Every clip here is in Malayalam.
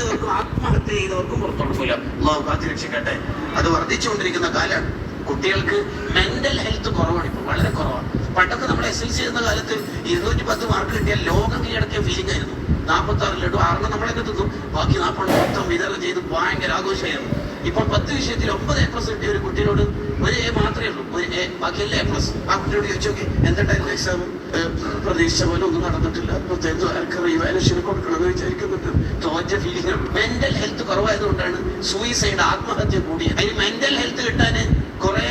ചെയ്തവർക്കും ആത്മഹത്യ ചെയ്തവർക്കും പുറത്തുകൊടുക്കില്ല അള്ളാഹു കാത്തി രക്ഷിക്കട്ടെ. അത് വർദ്ധിച്ചുകൊണ്ടിരിക്കുന്ന കാലാണ് കുട്ടികൾക്ക് മെന്റൽ ഹെൽത്ത് കുറവാണ് ഇപ്പൊ വളരെ കുറവാണ്. പണ്ടൊക്കെ നമ്മൾ എസ് എൽ സി എന്ന കാലത്ത് ഇരുന്നൂറ്റി പത്ത് മാർക്ക് കിട്ടിയാൽ ലോകം കീഴടക്കിയ ഫീലിംഗ് ആയിരുന്നു. നാൽപ്പത്തി ആറ് ലഡു ആറെണ്ണം നമ്മളൊക്കെ തിന്നു. ബാക്കി നാൽപ്പത് മൊത്തം വിതരണം ചെയ്ത് ഭയങ്കര ആഘോഷമായിരുന്നു. ഇപ്പോൾ പത്ത് വിഷയത്തിൽ ഒമ്പത് എ പ്ലസ് കിട്ടിയ ഒരു കുട്ടിയോട് ഒരു എ മാത്രമേ ഉള്ളൂ ഒരു എ ബാക്കിയെല്ലാം എ പ്ലസ് ആ ചോദിച്ചു നോക്കി എന്തുണ്ടായിരുന്നു എക്സാം പ്രതീക്ഷിച്ച പോലെ ഒന്നും നടന്നിട്ടില്ല. പ്രത്യേകിച്ച് ആർക്ക് റീവാലുവേഷൻ കൊടുക്കണമെന്ന് വിചാരിക്കുന്നുണ്ട്. തോറ്റ ഫീലിംഗ് മെന്റൽ ഹെൽത്ത് കുറവായതുകൊണ്ടാണ് സൂയിസൈഡ് ആത്മഹത്യ കൂടിയത്. അതിന് മെന്റൽ ഹെൽത്ത് കിട്ടാൻ കുറെ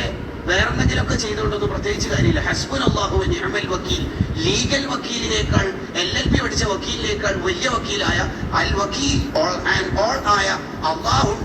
വേറെന്തെങ്കിലുമൊക്കെ ചെയ്തുകൊണ്ടൊന്നും പ്രത്യേകിച്ച് കാര്യമില്ല. ഹസ്ബുൻ അള്ളാഹു നിഅമൽ വക്കീൽ. ലീഗൽ വക്കീലിനേക്കാൾ എൽ എൽ പി പഠിച്ച വക്കീലിനേക്കാൾ വലിയ വക്കീലായ അൽ വക്കീൽ. ആൻഡ്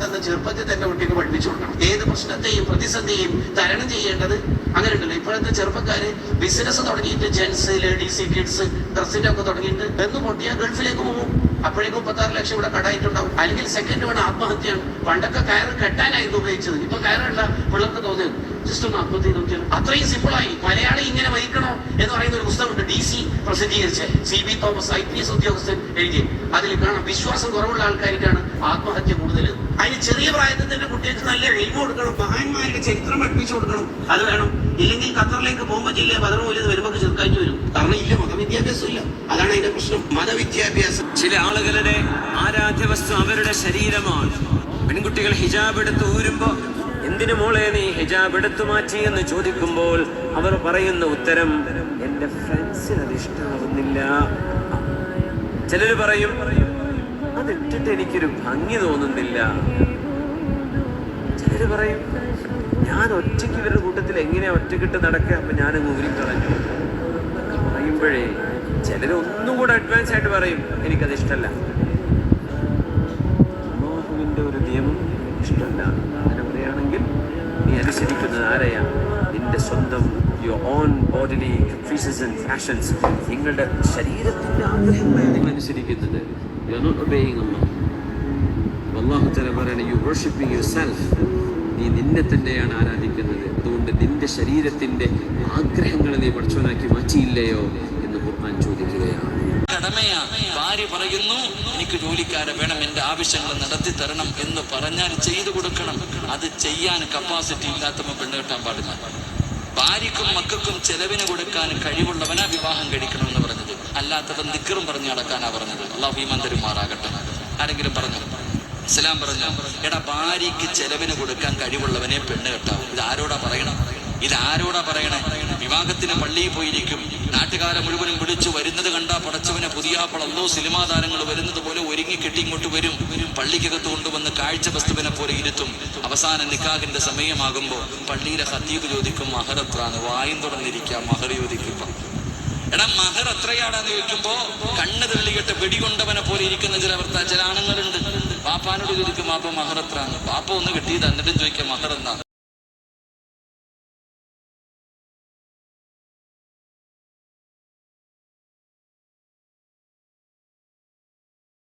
ഉണ്ടെന്ന് ചെറുപ്പത്തിൽ തന്നെ കുട്ടിക്ക് പഠിപ്പിച്ചു കൊടുക്കണം. ഏത് പ്രശ്നത്തെയും പ്രതിസന്ധിയെയും തരണം ചെയ്യേണ്ടത് അങ്ങനെ ഉണ്ടല്ലോ ഇപ്പോഴത്തെ ചെറുപ്പക്കാര് ബിസിനസ് തുടങ്ങിയിട്ട് ജെൻസ് ലേഡീസ് കിഡ്സ് ഡ്രസ്സിന്റെ ഒക്കെ തുടങ്ങിയിട്ട് എന്ന് പൊട്ടിയാൽ ഗൾഫിലേക്ക് പോകും. അപ്പോഴേക്കും മുപ്പത്താറ് ലക്ഷം ഇവിടെ കടായിട്ടുണ്ടാവും അല്ലെങ്കിൽ സെക്കൻഡ് വേണം ആത്മഹത്യയാണ്. പണ്ടൊക്കെ കയറ് കെട്ടാനായിരുന്നു ഉപയോഗിച്ചത്. ഇപ്പൊ കയറല്ല പിള്ളേർക്ക് തോന്നിയത്. ജസ്റ്റ് ഒന്ന് ചെയ്ത് നോക്കിയാൽ അത്രയും സിമ്പിളായി മലയാളി ഇങ്ങനെ മരിക്കണോ എന്ന് പറയുന്ന ഒരു പുസ്തകമുണ്ട് D C പ്രസിദ്ധീകരിച്ച് C B Thomas I P S ഉദ്യോഗസ്ഥൻ എഴുതി അതിൽ കാണാം വിശ്വാസം കുറവുള്ള ആൾക്കാർക്കാണ് ആത്മഹത്യ കൂടുതൽ. അതിന് ചെറിയ പ്രായത്തിൽ തന്നെ കുട്ടികൾക്ക് നല്ല എഴുതി കൊടുക്കണം മഹാന്മാരുടെ ചരിത്രം പഠിപ്പിച്ചു കൊടുക്കണം. അത് വേണം. ഇല്ലെങ്കിൽ ഖത്തറിലേക്ക് പോകുമ്പോൾ ജില്ലയെ പതറ പോലെ വരുമ്പോൾ ചെറുക്കാഞ്ഞു വരും. കാരണം ഇല്ല മതവിദ്യാഭ്യാസം ഇല്ല. അതാണ് അതിന്റെ പ്രശ്നം. മതവിദ്യാഭ്യാസം. ചില ആളുകളുടെ ആരാധ്യ വസ്തു അവരുടെ ശരീരമാണ്. പെൺകുട്ടികൾ ഹിജാബ് എടുത്ത് ഊരുമ്പോ എന്തിനു മോളെ നീ ഹിജാബ് എടുത്തു മാറ്റി എന്ന് ചോദിക്കുമ്പോൾ അവർ പറയുന്ന ഉത്തരം എന്റെ ഫ്രണ്ട്സിന് അത് ഇഷ്ടമാകുന്നില്ല ചിലര് പറയും അതിട്ടിട്ട് എനിക്കൊരു ഭംഗി തോന്നുന്നില്ല. ചിലര് പറയും ഞാൻ ഒറ്റയ്ക്ക് ഇവരുടെ കൂട്ടത്തിൽ എങ്ങനെയാ ഒറ്റക്കിട്ട് നടക്കുക? അപ്പൊ ഊരിക്കളഞ്ഞു. കളഞ്ഞു പറയുമ്പോഴേ ചിലര് ഒന്നും കൂടെ അഡ്വാൻസ് ആയിട്ട് പറയും എനിക്കത് ഇഷ്ടമല്ല ഒരു നിയമം ഇഷ്ടമല്ല. അനുസരിക്കുന്നത് ആരെയാണ് നിന്റെ സ്വന്തം your own bodily faeces and fashions നിങ്ങളുടെ ശരീരത്തിന്റെ ആഗ്രഹങ്ങളെ നിങ്ങൾ അനുസരിക്കുന്നത്? അള്ളാഹു തല പറയണ യു വർഷിപ്പിംഗ് യുവർ സെൽഫ് നീ നിന്നെ തന്നെയാണ് ആരാധിക്കുന്നത്. അതുകൊണ്ട് നിന്റെ ശരീരത്തിന്റെ ആഗ്രഹങ്ങളെ നീ പഠിച്ചവനാക്കി മാറ്റിയില്ലയോ? ഖുർആൻ ചോദിക്കുകയാണ്. കടമയാ. ഭാര്യ പറയുന്നു എനിക്ക് ജോലിക്കാരെ വേണം എന്റെ ആവശ്യങ്ങൾ നടത്തി തരണം എന്ന് പറഞ്ഞാൽ ചെയ്തു കൊടുക്കണം. അത് ചെയ്യാൻ കപ്പാസിറ്റി ഇല്ലാത്തവൻ പെണ്ണുകെട്ടാൻ പാടില്ല. ഭാര്യക്കും മക്കൾക്കും ചെലവിന് കൊടുക്കാൻ കഴിവുള്ളവനാ വിവാഹം കഴിക്കണം എന്ന് പറഞ്ഞത്. അല്ലാത്തവൻ നിക്കറും പറഞ്ഞു നടക്കാനാ പറഞ്ഞത്. അള്ളാഹു തരുമാറാകട്ടെ. ആരെങ്കിലും പറഞ്ഞു? ഇസ്ലാം പറഞ്ഞു? എടാ ഭാര്യക്ക് ചെലവിന് കൊടുക്കാൻ കഴിവുള്ളവനെ പെണ്ണ് കെട്ടാവും. ഇത് ആരോടാ പറയണം ഇത് ആരോടാ പറയണേ? വിവാഹത്തിന് പള്ളിയിൽ പോയിരിക്കും. നാട്ടുകാരെ മുഴുവനും വിളിച്ചു വരുന്നത് കണ്ടാ പടച്ചവനെ പുതിയ പളല്ലോ സിനിമാ താരങ്ങൾ വരുന്നത് പോലെ ഒരുങ്ങി കെട്ടി ഇങ്ങോട്ട് വരും. പള്ളിക്കകത്ത് കൊണ്ടുവന്ന് കാഴ്ച വസ്തുവിനെ പോലെ ഇരുത്തും. അവസാന നിക്കാഹിന്റെ സമയമാകുമ്പോൾ പള്ളിയിലെ ഹത്തീബ് ചോദിക്കും മഹർ എത്രാന്ന് വായും തുറന്നിരിക്കാം മഹർ ചോദിക്കുക എടാ മഹർ എത്രയാടാന്ന് ചോദിക്കുമ്പോ കണ്ണ് തെള്ളിയിട്ട് വെടികൊണ്ടവനെ പോലെ ഇരിക്കുന്ന ചില വർത്താ ചില ആണുങ്ങളുണ്ട്. പാപ്പാനോട് ചോദിക്കും പാപ്പ മഹർ എത്രാന്ന് പാപ്പ ഒന്ന് കിട്ടിയത് എന്നിട്ടും ചോദിക്കാം മഹർ എന്നാ